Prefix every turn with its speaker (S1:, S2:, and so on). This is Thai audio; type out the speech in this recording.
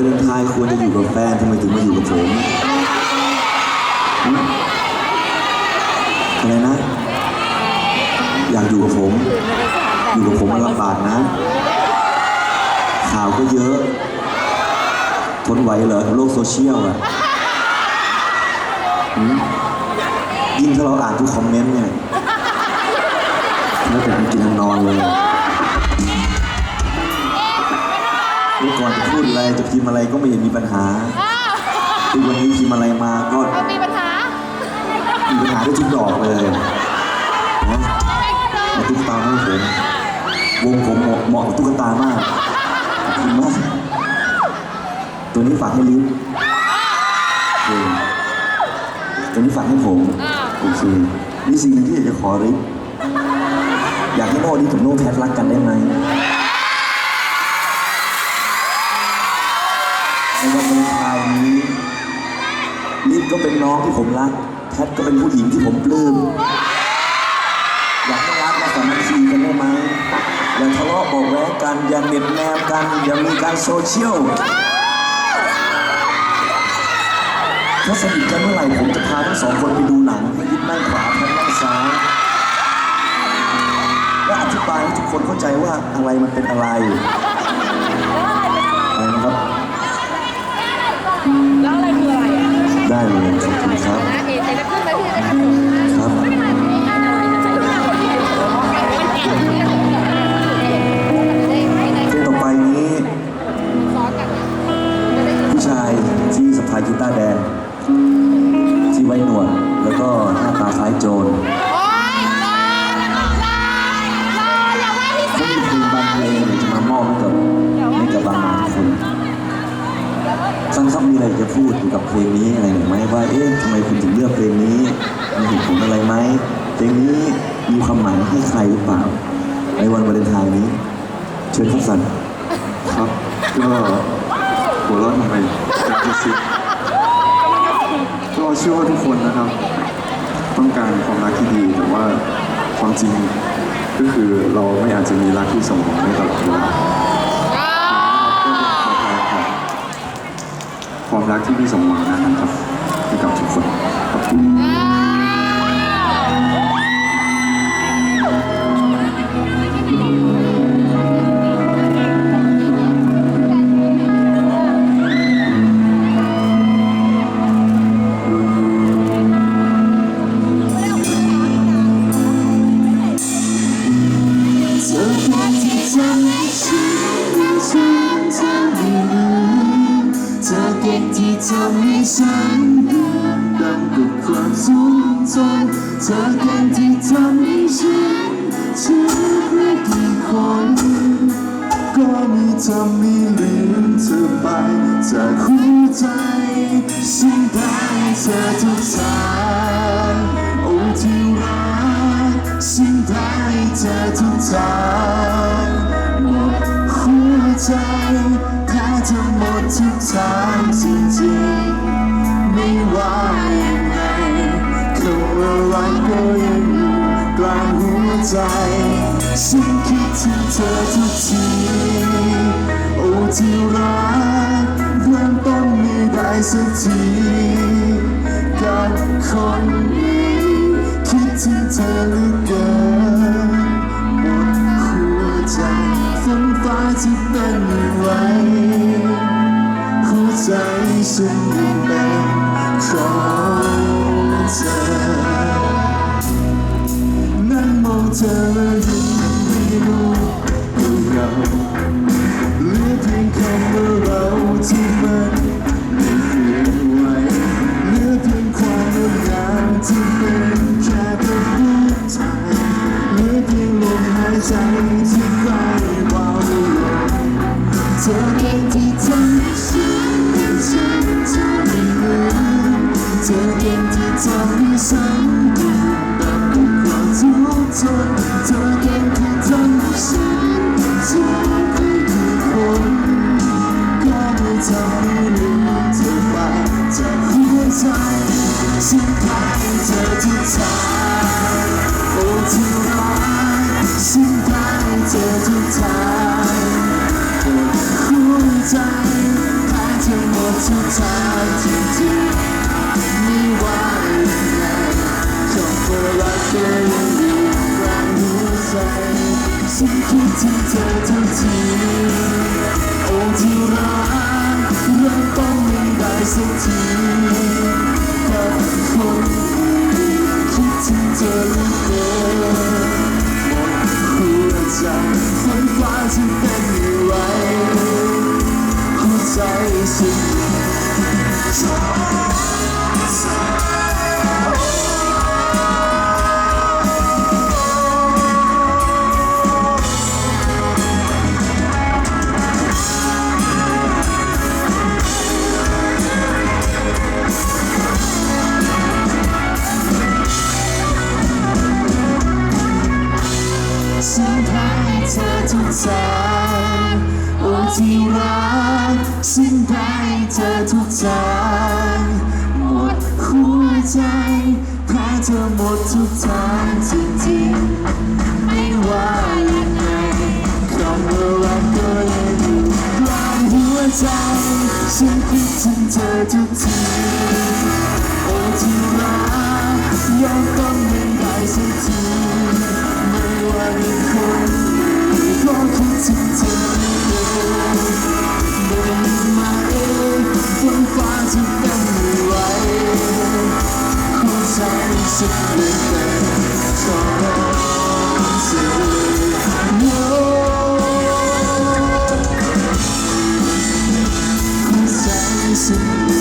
S1: าเลนไทน์ควรจะอยู่กับแฟนทำไมถึงมาอยู่กับผมอะไรนะ อยากอยู่กับผม อยู่กับผมมันลำบากนะ ข่าวก็เยอะ ทนไหวเหรอกับโลกโซเชียลอะยิ่งถ้าเราอ่านทุกคอมเมนต์เนี่ย มพ์อะไรก็ไม่เห็นมีปัญหาทุกวันนี้พิมพ์อะไรมาก็
S2: ก็มีปัญหา
S1: มีปัญหาได้ทุกดอกเลยนะเอาตุ๊กตาให้ผมวงผมเหมาะเหมาะกับตุ๊กตามากขอบคุณมากตัวนี้ฝากให้ลิ้นโอเคตัวนี้ฝากให้ผมโอเคมีสิ่งหนึ่งที่อยากจะขอริบอยากให้โน่นี่กับโน่แพทรักกันได้ไหม ในวันวาเลนไทน์นี้ลิฟก็เป็นน้องที่ผมรัก แพทก็เป็นผู้หญิงที่ผมปลื้ม อยากให้รักและสามัคคีกันได้ไหมอย่าทะเลาะเบอกแว้งกัน อย่าเหน็บแนมกัน อย่ามีการโซเชียล ถ้าสนิทกันเมื่อไหร่ผมจะพาทั้งสองคนไปดูหนังให้ยิบนั่งขวาแพทนั่งซ้ายและอธิบายให้ทุกคนเข้าใจว่าอะไรมันเป็นอะไร อะได้เับมีอะไรจะพูดเกี่ยวกับเพลงนี้อะไรหรือไหมว่าเอ๊ะทำไมคุณถึงเลือกเพลงนี้มีเหตุผลอะไรไหมเพลงนี้มีความหมายให้ใครหรือเปล่า ในวันวาเลนไทน์นี้ เชิญครับสัน
S3: ครับก็หัวเราะทำไมเป็นกระซิบก็เชื่อว่าทุกคนนะครับ ต้องการความรักที่ดีแต่ว่าความจริงก็คือเราไม่อาจจะมีรักที่สมหวังได้ตลอดเวลา ความรักที่พี่สมหวังนะครับให้กับทุกคนขอบ
S4: อเก่งที่ทำให้ฉันดื่มดำกับความทรงจำเธอเก่งที่ทำให้ฉันเชื่อไม่กี่คนก็ไม่ทำให้ลืมเธอไปจากหัวใจฉันได้เธอทุกทางโอ้ที่รักฉันได้เธอทุกทางหมดหัวใจ ทุกทางจริงๆไม่ว่ายังไงคำว่ารักก็ยังอยู่กลางหัวใจฉันคิดถึงเธอทุกทีโอ้ที่รักเริ่มต้นไม่ได้สักทีกับคนนี้คิดถึงเธอเหลือเกิน ฉันยังเป็นของเธอนั่งมองเธอแล้วยังไม่รู้ว่าเราเหลือเพียงคำว่าเราที่มัน เธองที่ทำให้ฉันอยู่กัความทุกข์ทนเธอเองที่ใจให้ฉันทุกข์ให้กี่คนก็ไม่ทำให้ลืมเธอไปจากหัวใจฉันพาเธอที่ทางโอ้ที่รักฉันพาเธอที่ทางหัวใจพาเธอหมดทุกทาง จะรักเธอยังอีกครั้งหัวใจฉันคิดถึงเธอทุกทีโอ้ารักเริ่ต้นไม่ได้สักทีกับคนที่คิดถึงเธอเหเกินหมดหัวใจฝันฟ้าจะเป็นอย่างไรหัวใจฉันชอบ อทุกทางโอ้ที่รักฉันให้เธอทุกทางหมดหัวใจแพ้เธอหมดทุกทางจริงๆไม่ว่ายังไงคำว่ารักก็ยังอยู่กลางหัวใจฉันคิดถึงเธอทุกที listen.